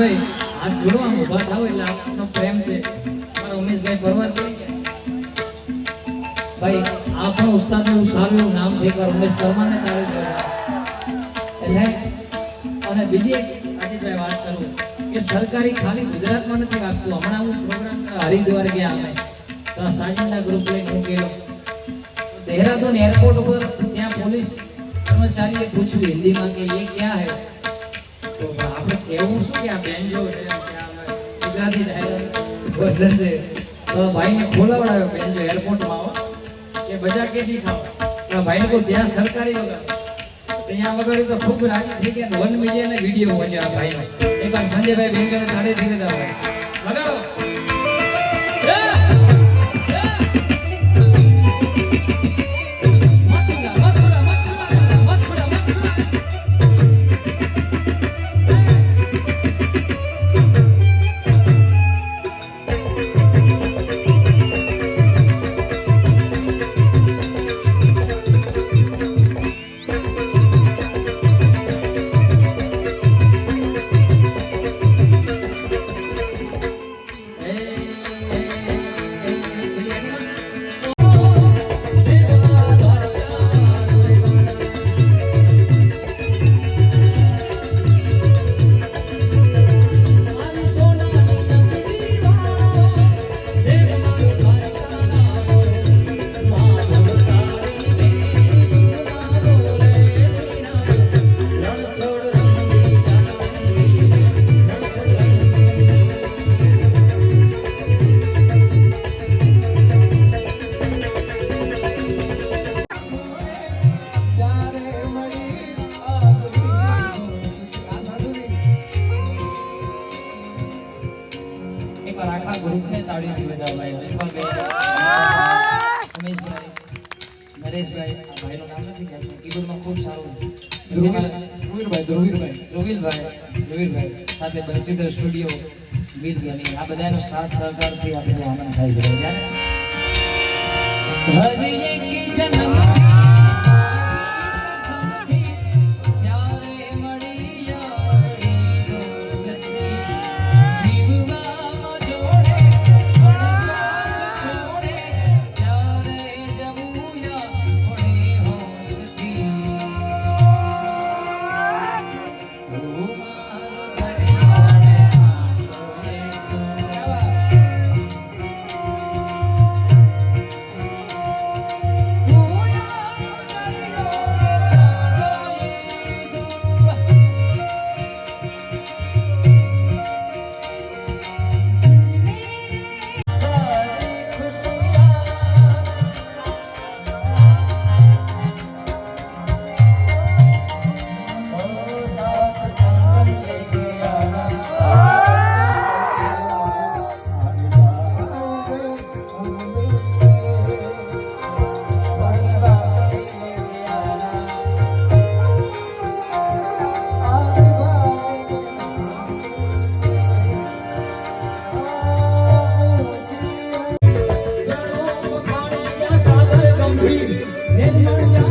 ઉમેશભાઈ હાથ જોડો ઊભા થાવ એટલે આપનો પ્રેમ છે. મારા ઉમેશભાઈ ગયા ભાઈ આપણો પણ ઉસ્તાદનું સારું નામ છે એકવાર ઉમેશ પરમારને કરો એટલે, અને બીજી એક આદિભાઈ વાત કરું કે સરકારી ખાલી ગુજરાતમાં નથી આપતું હમણાં હું પ્રોગ્રામ હરિદ્વાર ગયા અમે. તો આ સાજનના ગ્રુપ લઈને મૂકેલો દેહરાદૂન એરપોર્ટ ઉપર ત્યાં પોલીસ કર્મચારીએ પૂછ્યું, હિન્દીમાં કે એ ક્યાં હે? તો કહેવું શું કે આ ગુજરાતી તો ભાઈને ખોલાવડાવ્યો બેન્જો એરપોર્ટમાં હો કે બજાર કેથી ખાવ ભાઈને કહું ત્યાં સરકારી ત્યાં વગર ખૂબ રાજી વન મીડિયાને વીડિયો મળ્યો આ ભાઈનો એકવાર સંજયભાઈ બેંગર તાળે થઈ ગયા મથુરા મથુરા. તાળીથી વધાવાય દીપકભાઈ રમેશભાઈ નરેશભાઈ આ ભાઈનું નામ નથી કહેતું કીબોર્ડમાં ખૂબ સારું ધ્રુવીરભાઈ ધ્રુવીરભાઈ. ધ્રુવીલભાઈ ધ્રુવીલભાઈ સાથે પ્રસિદ્ધ સ્ટુડિયો ગીત ગમી આ બધાનો સાથ સહકારથી આપણે આનંદ થાય છે. હરિ જન્મ બંસીધર